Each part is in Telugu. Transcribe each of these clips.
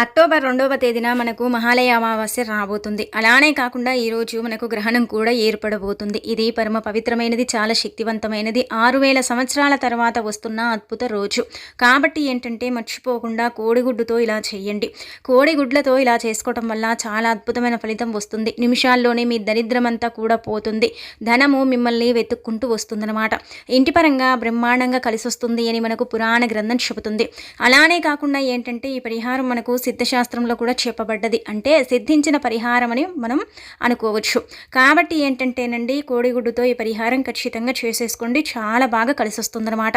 అక్టోబర్ రెండవ తేదీన మనకు మహాలయ అమావాస్య రాబోతుంది. అలానే కాకుండా ఈరోజు మనకు గ్రహణం కూడా ఏర్పడబోతుంది. ఇది పరమ పవిత్రమైనది చాలా శక్తివంతమైనది. ఆరు వేల సంవత్సరాల తర్వాత వస్తున్న అద్భుత రోజు. కాబట్టి ఏంటంటే మర్చిపోకుండా కోడిగుడ్డుతో ఇలా చేయండి. కోడిగుడ్లతో ఇలా చేసుకోవటం వల్ల చాలా అద్భుతమైన ఫలితం వస్తుంది. నిమిషాల్లోనే మీ దరిద్రమంతా కూడా పోతుంది. ధనము మిమ్మల్ని వెతుక్కుంటూ వస్తుందన్నమాట. ఇంటి పరంగా బ్రహ్మాండంగా కలిసి వస్తుంది అని మనకు పురాణ గ్రంథం చెబుతుంది. అలానే కాకుండా ఏంటంటే ఈ పరిహారం మనకు సిద్ధశాస్త్రంలో కూడా చెప్పబడ్డది. అంటే సిద్ధించిన పరిహారం అని మనం అనుకోవచ్చు. కాబట్టి ఏంటంటేనండి కోడిగుడ్డుతో ఈ పరిహారం ఖచ్చితంగా చేసేసుకోండి. చాలా బాగా కలిసి వస్తుందన్నమాట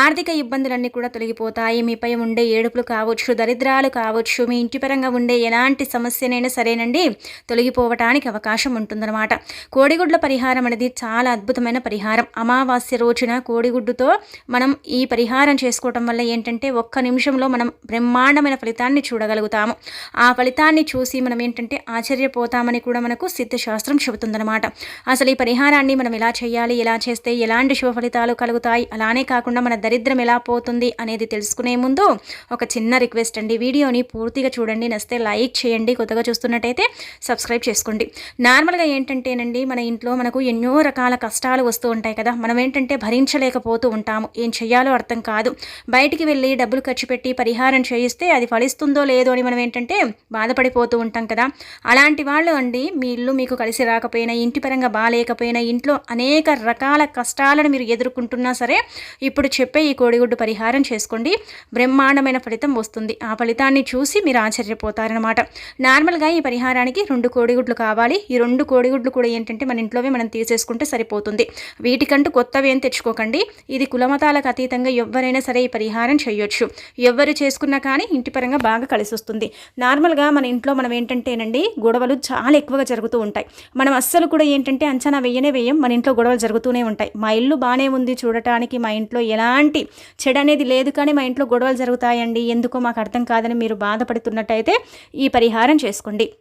ఆర్థిక ఇబ్బందులన్నీ కూడా తొలగిపోతాయి. మీపై ఉండే ఏడుపులు కావచ్చు దరిద్రాలు కావచ్చు మీ ఇంటి పరంగా ఉండే ఎలాంటి సమస్యనైనా సరేనండి తొలగిపోవటానికి అవకాశం ఉంటుందన్నమాట. కోడిగుడ్ల పరిహారం అనేది చాలా అద్భుతమైన పరిహారం. అమావాస్య రోజున కోడిగుడ్డుతో మనం ఈ పరిహారం చేసుకోవటం వల్ల ఏంటంటే ఒక్క నిమిషంలో మనం బ్రహ్మాండమైన ఫలితాన్ని చూడ చూడగలుగుతాము ఆ ఫలితాన్ని చూసి మనం ఏంటంటే ఆశ్చర్యపోతామని కూడా మనకు సిద్ధశాస్త్రం చెబుతుందన్నమాట. అసలు ఈ పరిహారాన్ని మనం ఎలా చేయాలి? ఎలా చేస్తే ఎలాంటి శుభ ఫలితాలు కలుగుతాయి? అలానే కాకుండా మన దరిద్రం ఎలా పోతుంది అనేది తెలుసుకునే ముందు ఒక చిన్న రిక్వెస్ట్ అండి. వీడియోని పూర్తిగా చూడండి. నస్తే లైక్ చేయండి. కొత్తగా చూస్తున్నట్టయితే సబ్స్క్రైబ్ చేసుకోండి. నార్మల్గా ఏంటంటేనండి మన ఇంట్లో మనకు ఎన్నో రకాల కష్టాలు వస్తూ ఉంటాయి కదా. మనం ఏంటంటే భరించలేకపోతూ ఉంటాము. ఏం చేయాలో అర్థం కాదు. బయటికి వెళ్ళి డబ్బులు ఖర్చు పెట్టి పరిహారం చేయిస్తే అది ఫలిస్తుందో లేదు అని మనం ఏంటంటే బాధపడిపోతూ ఉంటాం కదా. అలాంటి వాళ్ళు అండి మీ ఇల్లు మీకు కలిసి రాకపోయినా ఇంటి పరంగా బాగాలేకపోయినా ఇంట్లో అనేక రకాల కష్టాలను మీరు ఎదుర్కొంటున్నా సరే ఇప్పుడు చెప్పే ఈ కోడిగుడ్డు పరిహారం చేసుకోండి. బ్రహ్మాండమైన ఫలితం వస్తుంది. ఆ ఫలితాన్ని చూసి మీరు ఆశ్చర్యపోతారనమాట నార్మల్గా ఈ పరిహారానికి రెండు కోడిగుడ్లు కావాలి. ఈ రెండు కోడిగుడ్లు కూడా ఏంటంటే మన ఇంట్లోవే మనం తీసేసుకుంటే సరిపోతుంది. వీటికంటూ కొత్తవి ఏం తెచ్చుకోకండి. ఇది కులమతాలకు అతీతంగా ఎవరైనా సరే ఈ పరిహారం చేయొచ్చు. ఎవరు చేసుకున్నా కానీ ఇంటి పరంగా బాగా కలిసి వస్తుంది నార్మల్గా మన ఇంట్లో మనం ఏంటంటేనండి గొడవలు చాలా ఎక్కువగా జరుగుతూ ఉంటాయి. మనం అస్సలు కూడా ఏంటంటే అంచనా వెయ్యనే వేయం మన ఇంట్లో గొడవలు జరుగుతూనే ఉంటాయి. మా ఇల్లు బాగానే ఉంది చూడటానికి మా ఇంట్లో ఎలాంటి చెడు అనేది లేదు కానీ మా ఇంట్లో గొడవలు జరుగుతాయండి. ఎందుకో మాకు అర్థం కాదని మీరు బాధపడుతున్నట్టయితే ఈ పరిహారం చేసుకోండి.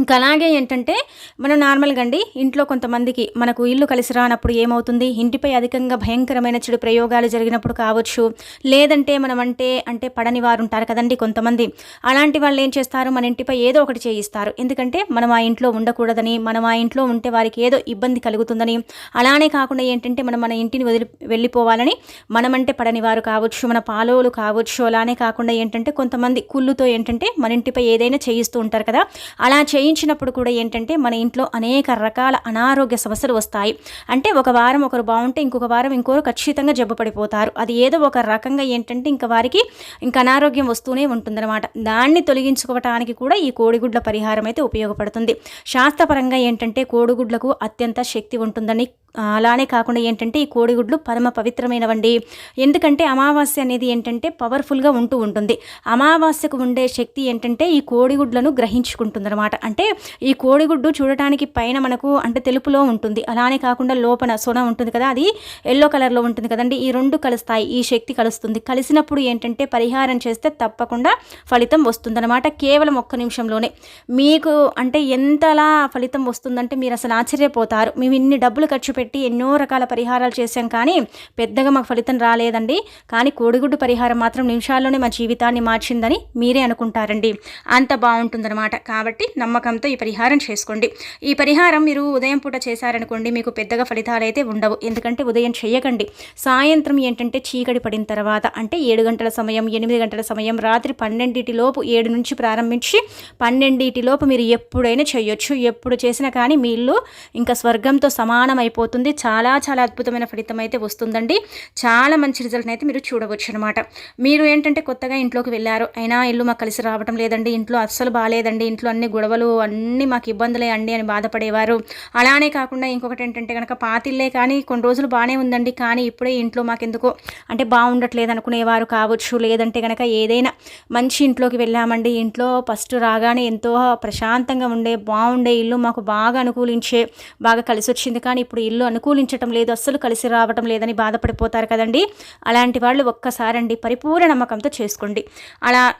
ఇంకా అలాగే ఏంటంటే మనం నార్మల్గా అండి ఇంట్లో కొంతమందికి మనకు ఇల్లు కలిసి రానప్పుడు ఏమవుతుంది? ఇంటిపై అధికంగా భయంకరమైన చెడు ప్రయోగాలు జరిగినప్పుడు కావచ్చు. లేదంటే మనం అంటే అంటే పడని వారు ఉంటారు కదండి కొంతమంది. అలాంటి వాళ్ళు ఏం చేస్తారు? మన ఇంటిపై ఏదో ఒకటి చేయిస్తారు. ఎందుకంటే మనం ఆ ఇంట్లో ఉండకూడదని మనం ఆ ఇంట్లో ఉంటే వారికి ఏదో ఇబ్బంది కలుగుతుందని. అలానే కాకుండా ఏంటంటే మనం మన ఇంటిని వదిలి వెళ్ళిపోవాలని మనమంటే పడని వారు కావచ్చు మన పాలోలు కావచ్చు. అలానే కాకుండా ఏంటంటే కొంతమంది కుళ్ళుతో ఏంటంటే మన ఇంటిపై ఏదైనా చేయిస్తూ ఉంటారు కదా. అలా చేయి చేయించినప్పుడు కూడా ఏంటంటే మన ఇంట్లో అనేక రకాల అనారోగ్య సమస్యలు వస్తాయి. అంటే ఒక వారం ఒకరు బాగుంటే ఇంకొక వారం ఇంకోరు ఖచ్చితంగా జబ్బు పడిపోతారు. అది ఏదో ఒక రకంగా ఏంటంటే ఇంకా వారికి ఇంకా అనారోగ్యం వస్తూనే ఉంటుందన్నమాట. దాన్ని తొలగించుకోవటానికి కూడా ఈ కోడిగుడ్ల పరిహారం అయితే ఉపయోగపడుతుంది. శాస్త్రపరంగా ఏంటంటే కోడిగుడ్లకు అత్యంత శక్తి ఉంటుందని అలానే కాకుండా ఏంటంటే ఈ కోడిగుడ్లు పరమ పవిత్రమైనవండి. ఎందుకంటే అమావాస్య అనేది ఏంటంటే పవర్ఫుల్గా ఉంటూ ఉంటుంది. అమావాస్యకు ఉండే శక్తి ఏంటంటే ఈ కోడిగుడ్లను గ్రహించుకుంటుందన్నమాట. అంటే ఈ కోడిగుడ్డు చూడటానికి పైన మనకు అంటే తెలుపులో ఉంటుంది. అలానే కాకుండా లోపల సొన ఉంటుంది కదా అది ఎల్లో కలర్లో ఉంటుంది కదండి. ఈ రెండు కలుస్తాయి ఈ శక్తి కలుస్తుంది. కలిసినప్పుడు ఏంటంటే పరిహారం చేస్తే తప్పకుండా ఫలితం వస్తుందన్నమాట కేవలం ఒక్క నిమిషంలోనే. మీకు అంటే ఎంతలా ఫలితం వస్తుందంటే మీరు అసలు ఆశ్చర్యపోతారు. మేము ఇన్ని డబ్బులు ఖర్చు పెట్టి ఎన్నో రకాల పరిహారాలు చేశాం కానీ పెద్దగా మాకు ఫలితం రాలేదండి. కానీ కోడిగుడ్డు పరిహారం మాత్రం నిమిషాల్లోనే మా జీవితాన్ని మార్చిందని మీరే అనుకుంటారండి. అంత బాగుంటుందన్నమాట. కాబట్టి నమ్మకంతో ఈ పరిహారం చేసుకోండి. ఈ పరిహారం మీరు ఉదయం పూట చేశారనుకోండి మీకు పెద్దగా ఫలితాలు అయితే ఉండవు. ఎందుకంటే ఉదయం చేయకండి. సాయంత్రం ఏంటంటే చీకటి పడిన తర్వాత అంటే ఏడు గంటల సమయం ఎనిమిది గంటల సమయం రాత్రి పన్నెండింటిలోపు ఏడు నుంచి ప్రారంభించి పన్నెండింటిలోపు మీరు ఎప్పుడైనా చేయొచ్చు. ఎప్పుడు చేసినా కానీ మీ ఇల్లు ఇంకా స్వర్గంతో సమానం అవుతుంది చాలా చాలా అద్భుతమైన ఫలితం అయితే వస్తుందండి. చాలా మంచి రిజల్ట్ని అయితే మీరు చూడవచ్చు అనమాట మీరు ఏంటంటే కొత్తగా ఇంట్లోకి వెళ్ళారు. అయినా ఇల్లు మాకు కలిసి రావటం లేదండి. ఇంట్లో అస్సలు బాగాలేదండి ఇంట్లో అన్ని గొడవలు అన్నీ మాకు ఇబ్బందులే అండి అని బాధపడేవారు. అలానే కాకుండా ఇంకొకటి ఏంటంటే కనుక పాతిల్లే కానీ కొన్ని రోజులు బాగానే ఉందండి. కానీ ఇప్పుడే ఇంట్లో మాకు ఎందుకో అంటే బాగుండట్లేదు అనుకునేవారు కావచ్చు. లేదంటే కనుక ఏదైనా మంచి ఇంట్లోకి వెళ్ళామండి. ఇంట్లో ఫస్ట్ రాగానే ఎంతో ప్రశాంతంగా ఉండే బాగుండే ఇల్లు మాకు బాగా అనుకూలించే బాగా కలిసి వచ్చింది కానీ ఇప్పుడు ఇల్లు అనుకూలించటం లేదు అస్సలు కలిసి రావటం లేదని బాధపడిపోతారు కదండి. అలాంటి వాళ్ళు ఒక్కసారండి పరిపూర్ణ నమ్మకంతో చేసుకోండి. అలా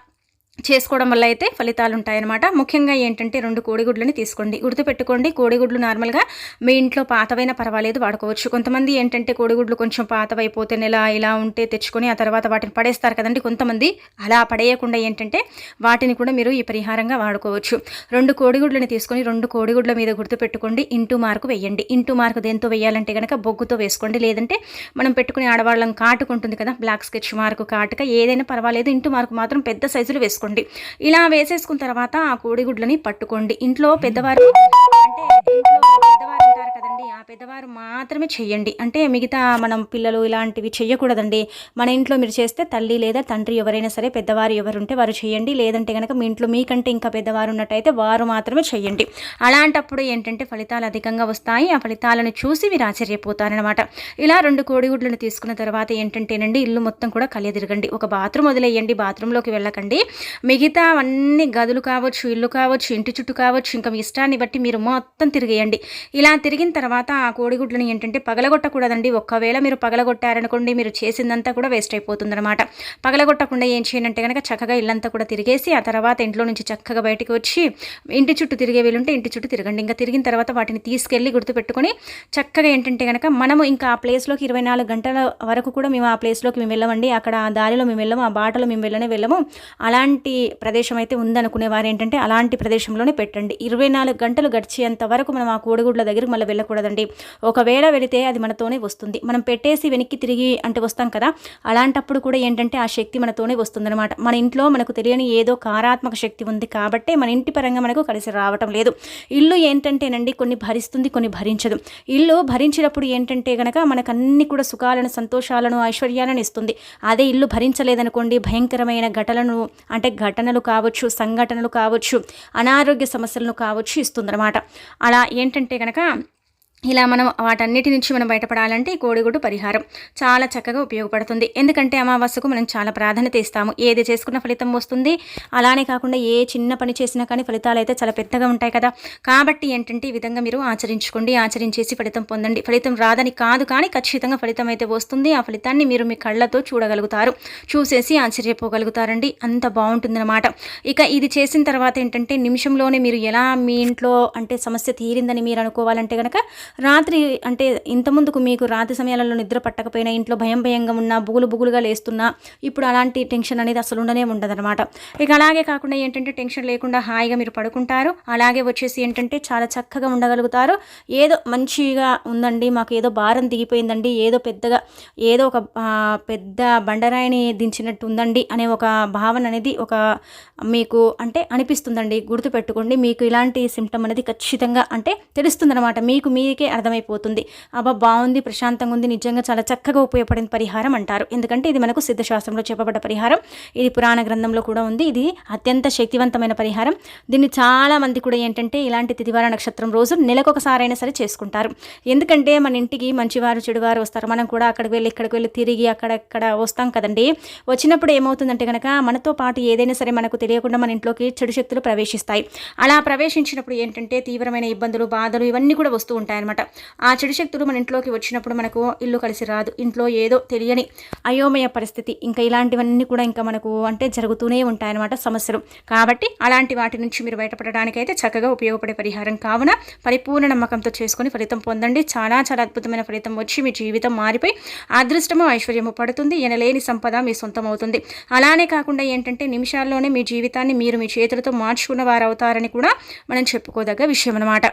చేసుకోవడం వల్ల అయితే ఫలితాలు ఉంటాయన్నమాట. ముఖ్యంగా ఏంటంటే రెండు కోడిగుడ్లని తీసుకోండి. గుర్తుపెట్టుకోండి కోడిగుడ్లు నార్మల్గా మీ ఇంట్లో పాతవైనా పర్వాలేదు వాడుకోవచ్చు. కొంతమంది ఏంటంటే కోడిగుడ్లు కొంచెం పాతవైపోతే నెల ఇలా ఉంటే తెచ్చుకొని ఆ తర్వాత వాటిని పడేస్తారు కదండి కొంతమంది. అలా పడేయకుండా ఏంటంటే వాటిని కూడా మీరు ఈ పరిహారంగా వాడుకోవచ్చు. రెండు కోడిగుడ్లని తీసుకొని రెండు కోడిగుడ్ల మీద గుర్తుపెట్టుకోండి. ఇంటూ మార్కు వేయండి. ఇంటూ మార్కు దేంతో వేయాలంటే కనుక బొగ్గుతో వేసుకోండి. లేదంటే మనం పెట్టుకునే ఆడవాళ్ళం కాటుకుంటుంది కదా బ్లాక్ స్కెచ్ మార్కు కాటుక ఏదైనా పర్వాలేదు ఇంటూ మార్కు మాత్రం పెద్ద సైజులు వేసుకోండి. వేసుకోండి ఇలా వేసేసుకున్న తర్వాత ఆ కోడిగుడ్లని పట్టుకోండి. ఇంట్లో పెద్దవారు అంటే ఇంట్లో పెద్దవారు చేయండి ఆ పెద్దవారు మాత్రమే చేయండి. అంటే మిగతా మనం పిల్లలు ఇలాంటివి చేయకూడదండి మన ఇంట్లో మీరు చేస్తే తల్లి లేదా తండ్రి ఎవరైనా సరే పెద్దవారు ఎవరుంటే వారు చేయండి. లేదంటే కనుక మీ ఇంట్లో మీకంటే ఇంకా పెద్దవారు ఉన్నట్టయితే వారు మాత్రమే చేయండి. అలాంటప్పుడు ఏంటంటే ఫలితాలు అధికంగా వస్తాయి. ఆ ఫలితాలను చూసి మీరు ఆశ్చర్యపోతారనమాట ఇలా రెండు కోడిగుడ్లను తీసుకున్న తర్వాత ఏంటంటేనండి ఇల్లు మొత్తం కూడా కలియదిరగండి ఒక బాత్రూమ్ వదిలేయండి బాత్రూంలోకి వెళ్ళకండి. మిగతా అన్ని గదులు కావచ్చు ఇల్లు కావచ్చు ఇంటి చుట్టూ కావచ్చు ఇంకా మీ ఇష్టాన్ని బట్టి మీరు మొత్తం తిరిగేయండి. ఇలా తిరిగిన తర్వాత తర్వాత ఆ కోడిగుడ్లను ఏంటంటే పగలగొట్టకూడదండి. ఒక్కవేళ మీరు పగలగొట్టారనుకోండి మీరు చేసిందంతా కూడా వేస్ట్ అయిపోతుందన్నమాట. పగలగొట్టకుండా ఏం చేయనంటే కనుక చక్కగా ఇల్లంతా కూడా తిరిగేసి ఆ తర్వాత ఇంట్లో నుంచి చక్కగా బయటకు వచ్చి ఇంటి చుట్టూ తిరిగే వీలుంటే ఇంటి చుట్టూ తిరగండి. ఇంకా తిరిగిన తర్వాత వాటిని తీసుకెళ్ళి గుర్తుపెట్టుకొని చక్కగా ఏంటంటే కనుక మనము ఇంకా ఆ ప్లేస్లోకి ఇరవై నాలుగు గంటల వరకు కూడా మేము ఆ ప్లేస్లోకి మేము వెళ్ళమండి. అక్కడ ఆ దారిలో మేము వెళ్ళము ఆ బాటలో మేము వెళ్ళనే వెళ్ళము. అలాంటి ప్రదేశం అయితే ఉందనుకునే వారు ఏంటంటే అలాంటి ప్రదేశంలోనే పెట్టండి. ఇరవై నాలుగు గంటలు గడిచేంత వరకు మనం ఆ కోడిగుడ్ల దగ్గరికి మళ్ళీ వెళ్ళకూడదు. వెళ్ళకూడదండి ఒకవేళ వెళితే అది మనతోనే వస్తుంది. మనం పెట్టేసి వెనక్కి తిరిగి అంటే వస్తాం కదా అలాంటప్పుడు కూడా ఏంటంటే ఆ శక్తి మనతోనే వస్తుందన్నమాట. మన ఇంట్లో మనకు తెలియని ఏదో కారాత్మక శక్తి ఉంది కాబట్టి మన ఇంటి పరంగా మనకు కలిసి రావటం లేదు. ఇల్లు ఏంటంటేనండి కొన్ని భరిస్తుంది కొన్ని భరించదు. ఇల్లు భరించినప్పుడు ఏంటంటే గనక మనకు అన్ని కూడా సుఖాలను సంతోషాలను ఐశ్వర్యాలను ఇస్తుంది. అదే ఇల్లు భరించలేదనుకోండి భయంకరమైన ఘటనలను అంటే ఘటనలు కావచ్చు సంఘటనలు కావచ్చు అనారోగ్య సమస్యలను కావచ్చు ఇస్తుందన్నమాట. అలా ఏంటంటే కనుక ఇలా మనం వాటన్నిటి నుంచి మనం బయటపడాలంటే ఈ కోడిగుడ్డు పరిహారం చాలా చక్కగా ఉపయోగపడుతుంది. ఎందుకంటే అమావాస్యకు మనం చాలా ప్రాధాన్యత ఇస్తాము. ఏది చేసుకున్న ఫలితం వస్తుంది. అలానే కాకుండా ఏ చిన్న పని చేసినా కానీ ఫలితాలు అయితే చాలా పెద్దగా ఉంటాయి కదా. కాబట్టి ఏంటంటే ఈ విధంగా మీరు ఆచరించుకోండి. ఆచరించేసి ఫలితం పొందండి. ఫలితం రాదని కాదు కానీ ఖచ్చితంగా ఫలితం అయితే వస్తుంది. ఆ ఫలితాన్ని మీరు మీ కళ్ళతో చూడగలుగుతారు. చూసేసి ఆశ్చర్యపోగలుగుతారండి. అంత బాగుంటుందన్నమాట. ఇక ఇది చేసిన తర్వాత ఏంటంటే నిమిషంలోనే మీరు ఎలా మీ ఇంట్లో అంటే సమస్య తీరిందని మీరు అనుకోవాలంటే కనుక రాత్రి అంటే ఇంతముందుకు మీకు రాత్రి సమయాలలో నిద్ర పట్టకపోయినా ఇంట్లో భయం భయంగా ఉన్నా బుగులు బుగులుగా లేస్తున్నా ఇప్పుడు అలాంటి టెన్షన్ అనేది అసలు ఉండనే ఉండదన్నమాట. ఇక అలాగే కాకుండా ఏంటంటే టెన్షన్ లేకుండా హాయిగా మీరు పడుకుంటారు. అలాగే వచ్చేసి ఏంటంటే చాలా చక్కగా ఉండగలుగుతారు. ఏదో మంచిగా ఉందండి మాకు ఏదో భారం దిగిపోయిందండి ఏదో పెద్దగా ఏదో ఒక పెద్ద బండరాయిని దించినట్టు ఉందండి అనే ఒక భావన అనేది ఒక మీకు అంటే అనిపిస్తుందండి. గుర్తుపెట్టుకోండి మీకు ఇలాంటి సిమ్టమ్ అనేది ఖచ్చితంగా అంటే తెలుస్తుందన్నమాట. మీకు మీ మీకే అర్థమైపోతుంది. అబ్బా బాగుంది ప్రశాంతంగా ఉంది నిజంగా చాలా చక్కగా ఉపయోగపడిన పరిహారం అంటారు. ఎందుకంటే ఇది మనకు సిద్ధశాస్త్రంలో చెప్పబడ్డ పరిహారం. ఇది పురాణ గ్రంథంలో కూడా ఉంది. ఇది అత్యంత శక్తివంతమైన పరిహారం. దీన్ని చాలా మంది కూడా ఏంటంటే ఇలాంటి తిదివార నక్షత్రం రోజు నెలకొకసారైనా సరే చేసుకుంటారు. ఎందుకంటే మన ఇంటికి మంచివారు చెడువారు వస్తారు. మనం కూడా అక్కడికి వెళ్ళి ఇక్కడికి వెళ్ళి తిరిగి అక్కడక్కడ వస్తాం కదండి. వచ్చినప్పుడు ఏమవుతుందంటే కనుక మనతో పాటు ఏదైనా సరే మనకు తెలియకుండా మన ఇంట్లోకి చెడు శక్తులు ప్రవేశిస్తాయి. అలా ప్రవేశించినప్పుడు ఏంటంటే తీవ్రమైన ఇబ్బందులు బాధలు ఇవన్నీ కూడా వస్తూ ఉంటాయి అనమాట ఆ చెడు శక్తులు మన ఇంట్లోకి వచ్చినప్పుడు మనకు ఇల్లు కలిసి రాదు. ఇంట్లో ఏదో తెలియని అయోమయ పరిస్థితి. ఇంకా ఇలాంటివన్నీ కూడా ఇంకా మనకు అంటే జరుగుతూనే ఉంటాయన్నమాట సమస్యలు. కాబట్టి అలాంటి వాటి నుంచి మీరు బయటపడడానికైతే చక్కగా ఉపయోగపడే పరిహారం కావున పరిపూర్ణ నమ్మకంతో చేసుకొని ఫలితం పొందండి. చాలా చాలా అద్భుతమైన ఫలితం వచ్చి మీ జీవితం మారిపోయి అదృష్టము ఐశ్వర్యము పడుతుంది. ఎనలేని సంపద మీ సొంతం అవుతుంది అలానే కాకుండా ఏంటంటే నిమిషాల్లోనే మీ జీవితాన్ని మీరు మీ చేతులతో మార్చుకున్న వారు అవుతారని కూడా మనం చెప్పుకోదగ్గ విషయం అనమాట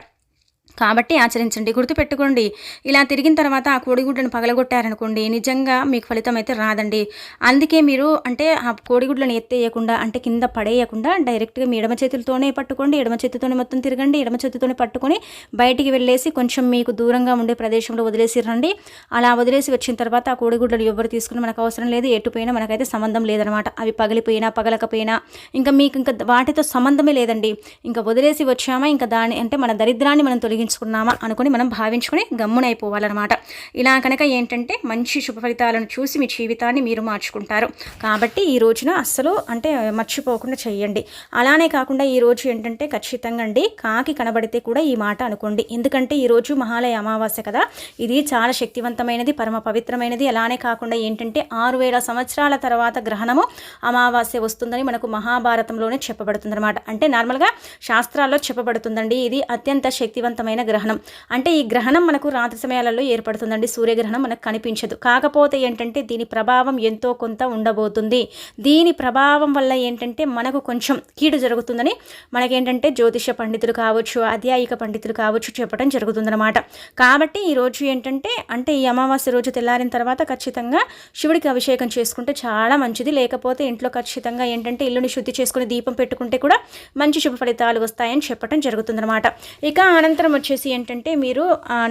కాబట్టి ఆచరించండి గుర్తుపెట్టుకోండి. ఇలా తిరిగిన తర్వాత ఆ కోడిగుడ్లను పగలగొట్టారనుకోండి నిజంగా మీకు ఫలితం అయితే రాదండి. అందుకే మీరు అంటే ఆ కోడిగుడ్లను ఎత్తేయకుండా అంటే కింద పడేయకుండా డైరెక్ట్గా మీ ఎడమ చేతులతోనే పట్టుకోండి ఎడమ చేతితోనే మొత్తం తిరగండి ఎడమ చేతితోనే పట్టుకొని బయటికి వెళ్ళేసి కొంచెం మీకు దూరంగా ఉండే ప్రదేశంలో వదిలేసి రండి. అలా వదిలేసి వచ్చిన తర్వాత ఆ కోడిగుడ్డలు ఎవరు తీసుకుని మనకు అవసరం లేదు ఎటుపోయినా మనకైతే సంబంధం లేదనమాట. అవి పగిలిపోయినా పగలకపోయినా ఇంకా మీకు ఇంకా వాటితో సంబంధమే లేదండి. ఇంకా వదిలేసి వచ్చామా ఇంకా దాని అంటే మన దరిద్రాన్ని మనం తొలగించి ఉపయోగించుకున్నామా అనుకుని మనం భావించుకొని గమ్మునైపోవాలన్నమాట. ఇలా కనుక ఏంటంటే మంచి శుభ ఫలితాలను చూసి మీ జీవితాన్ని మీరు మార్చుకుంటారు. కాబట్టి ఈ రోజున అస్సలు అంటే మర్చిపోకుండా చేయండి. అలానే కాకుండా ఈ రోజు ఏంటంటే ఖచ్చితంగా అండి కాకి కనబడితే కూడా ఈ మాట అనుకోండి. ఎందుకంటే ఈరోజు మహాలయ అమావాస్య కదా. ఇది చాలా శక్తివంతమైనది పరమ పవిత్రమైనది. అలానే కాకుండా ఏంటంటే ఆరు వేల సంవత్సరాల తర్వాత గ్రహణము అమావాస్య వస్తుందని మనకు మహాభారతంలోనే చెప్పబడుతుందన్నమాట. అంటే నార్మల్గా శాస్త్రాల్లో చెప్పబడుతుందండి. ఇది అత్యంత శక్తివంతమైన గ్రహణం. అంటే ఈ గ్రహణం మనకు రాత్రి సమయాలలో ఏర్పడుతుందండి. సూర్యగ్రహణం మనకు కనిపించదు. కాకపోతే ఏంటంటే దీని ప్రభావం ఎంతో కొంత ఉండబోతుంది. దీని ప్రభావం వల్ల ఏంటంటే మనకు కొంచెం కీడు జరుగుతుందని మనకేంటంటే జ్యోతిష పండితులు కావచ్చు అధ్యాయిక పండితులు కావచ్చు చెప్పడం జరుగుతుందన్నమాట. కాబట్టి ఈ రోజు ఏంటంటే అంటే ఈ అమావాస్య రోజు తెల్లారిన తర్వాత ఖచ్చితంగా శివుడికి అభిషేకం చేసుకుంటే చాలా మంచిది. లేకపోతే ఇంట్లో ఖచ్చితంగా ఏంటంటే ఇల్లుని శుద్ధి చేసుకుని దీపం పెట్టుకుంటే కూడా మంచి శుభ ఫలితాలు వస్తాయని చెప్పడం జరుగుతుందన్నమాట. ఇక అనంతరం వచ్చేసి ఏంటంటే మీరు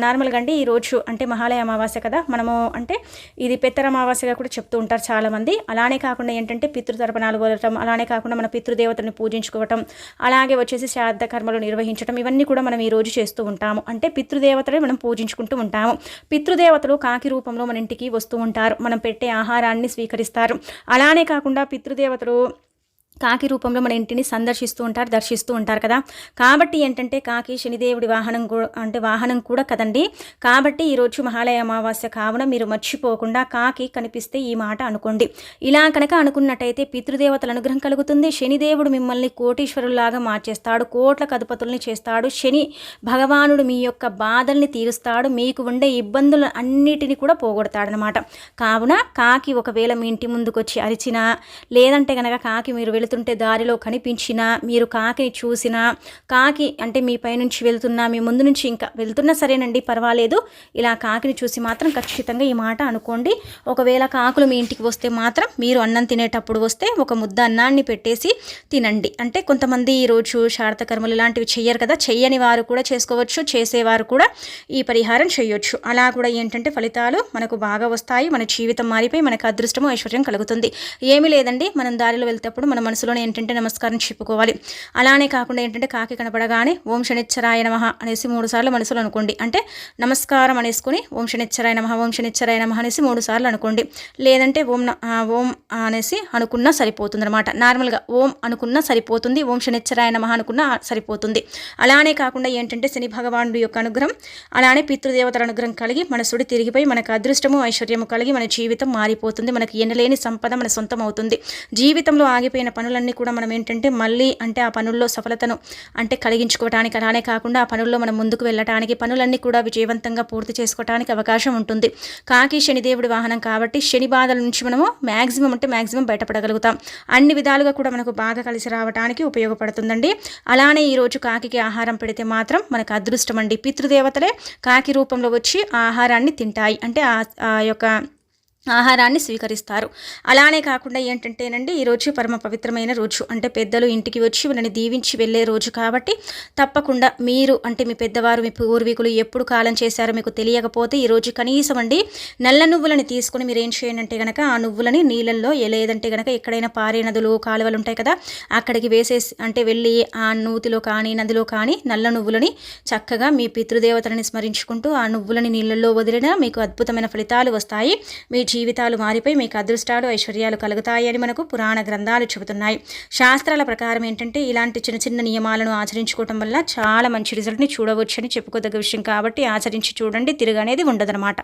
నార్మల్గా అండి ఈరోజు అంటే మహాలయ అమావాస్య కదా మనము అంటే ఇది పెత్తర అమావాస్యగా కూడా చెప్తూ ఉంటారు చాలామంది. అలానే కాకుండా ఏంటంటే పితృతర్పణాలు వదలటం అలానే కాకుండా మన పితృదేవతని పూజించుకోవటం అలాగే వచ్చేసి శ్రాద్ధ కర్మలు నిర్వహించడం ఇవన్నీ కూడా మనం ఈ రోజు చేస్తూ ఉంటాము. అంటే పితృదేవతలే మనం పూజించుకుంటూ ఉంటాము. పితృదేవతలు కాకి రూపంలో మన ఇంటికి వస్తూ ఉంటారు. మనం పెట్టే ఆహారాన్ని స్వీకరిస్తారు. అలానే కాకుండా పితృదేవతలు కాకి రూపంలో మన ఇంటిని సందర్శిస్తూ ఉంటారు దర్శిస్తూ ఉంటారు కదా. కాబట్టి ఏంటంటే కాకి శనిదేవుడి వాహనం అంటే వాహనం కూడా కదండి. కాబట్టి ఈరోజు మహాలయ అమావాస్య కావున మీరు మర్చిపోకుండా కాకి కనిపిస్తే ఈ మాట అనుకోండి. ఇలా కనుక అనుకున్నట్టయితే పితృదేవతల అనుగ్రహం కలుగుతుంది. శనిదేవుడు మిమ్మల్ని కోటీశ్వరులాగా మార్చేస్తాడు కోట్ల కదుపతుల్ని చేస్తాడు శని భగవానుడు మీ యొక్క బాధల్ని తీరుస్తాడు మీకు ఉండే ఇబ్బందులు అన్నిటిని కూడా పోగొడతాడనమాట కావున కాకి ఒకవేళ మీ ఇంటి ముందుకు వచ్చి అరిచినా లేదంటే కనుక కాకి మీరు వెళుతుంటే దారిలో కనిపించినా మీరు కాకిని చూసినా కాకి అంటే మీ పైనుంచి వెళ్తున్నా మీ ముందు నుంచి ఇంకా వెళ్తున్నా సరేనండి పర్వాలేదు. ఇలా కాకిని చూసి మాత్రం ఖచ్చితంగా ఈ మాట అనుకోండి. ఒకవేళ కాకులు మీ ఇంటికి వస్తే మాత్రం మీరు అన్నం తినేటప్పుడు వస్తే ఒక ముద్ద అన్నాన్ని పెట్టేసి తినండి. అంటే కొంతమంది ఈరోజు శారదకర్మలు ఇలాంటివి చెయ్యరు కదా చెయ్యని వారు కూడా చేసుకోవచ్చు చేసేవారు కూడా ఈ పరిహారం చేయొచ్చు అలా కూడా ఏంటంటే ఫలితాలు మనకు బాగా వస్తాయి మన జీవితం మారిపోయి మనకు అదృష్టము ఐశ్వర్యం కలుగుతుంది. ఏమీ లేదండి మనం దారిలో వెళ్తేప్పుడు మన మనసులోనే ఏంటంటే నమస్కారం చెప్పుకోవాలి. అలానే కాకుండా ఏంటంటే కాకి కనపడగానే ఓం శనిచ్చరాయ నమ అనేసి మూడు సార్లు మనసులో అనుకోండి. అంటే నమస్కారం అనేసుకుని ఓం శనిచ్చరాయ నమ ఓం శనిచ్చరాయ నమ అనేసి మూడు సార్లు అనుకోండి. లేదంటే ఓం ఓం అనేసి అనుకున్నా సరిపోతుంది అనమాట నార్మల్గా ఓం అనుకున్నా సరిపోతుంది ఓం శనిచ్చరాయ నమ అనుకున్నా సరిపోతుంది. అలానే కాకుండా ఏంటంటే శని భగవానుడు యొక్క అనుగ్రహం అలానే పితృదేవతల అనుగ్రహం కలిగి మన సుడి తిరిగిపోయి మనకు అదృష్టము ఐశ్వర్యము కలిగి మన జీవితం మారిపోతుంది. మనకి ఎనలేని సంపద మన సొంతం అవుతుంది. జీవితంలో ఆగిపోయిన పనులన్నీ కూడా మనం ఏంటంటే మళ్ళీ అంటే ఆ పనుల్లో సఫలతను అంటే కలిగించుకోవడానికి అలానే కాకుండా ఆ పనుల్లో మనం ముందుకు వెళ్ళడానికి పనులన్నీ కూడా విజయవంతంగా పూర్తి చేసుకోవడానికి అవకాశం ఉంటుంది. కాకి శనిదేవుడి వాహనం కాబట్టి శని బాధల నుంచి మనము మ్యాక్సిమం అంటే మ్యాక్సిమం బయటపడగలుగుతాం. అన్ని విధాలుగా కూడా మనకు బాగా కలిసి రావడానికి ఉపయోగపడుతుందండి. అలానే ఈరోజు కాకి ఆహారం పెడితే మాత్రం మనకు అదృష్టం అండి. పితృదేవతలే కాకి రూపంలో వచ్చి ఆహారాన్ని తింటాయి. అంటే ఆ యొక్క ఆహారాన్ని స్వీకరిస్తారు. అలానే కాకుండా ఏంటంటేనండి ఈరోజు పరమ పవిత్రమైన రోజు. అంటే పెద్దలు ఇంటికి వచ్చి వీళ్ళని దీవించి వెళ్ళే రోజు కాబట్టి తప్పకుండా మీరు అంటే మీ పెద్దవారు మీ పూర్వీకులు ఎప్పుడు కాలం చేశారో మీకు తెలియకపోతే ఈరోజు కనీసం అండి నల్ల నువ్వులని తీసుకుని మీరు ఏం చేయండి అంటే కనుక ఆ నువ్వులని నీళ్ళల్లో లేదంటే కనుక ఎక్కడైనా పారే నదులు కాలువలు ఉంటాయి కదా అక్కడికి వేసేసి అంటే వెళ్ళి ఆ నూతిలో కానీ నదిలో కానీ నల్ల నువ్వులని చక్కగా మీ పితృదేవతలని స్మరించుకుంటూ ఆ నువ్వులని నీళ్ళల్లో వదిలినా మీకు అద్భుతమైన ఫలితాలు వస్తాయి. మీ జీవితాలు మారిపోయి మీకు అదృష్టాలు ఐశ్వర్యాలు కలుగుతాయి అని మనకు పురాణ గ్రంథాలు చెబుతున్నాయి. శాస్త్రాల ప్రకారం ఏంటంటే ఇలాంటి చిన్న చిన్న నియమాలను ఆచరించుకోవటం వల్ల చాలా మంచి రిజల్ట్ని చూడవచ్చని చెప్పుకోదగ్గ విషయం కాబట్టి ఆచరించి చూడండి తిరగనేది ఉండదనమాట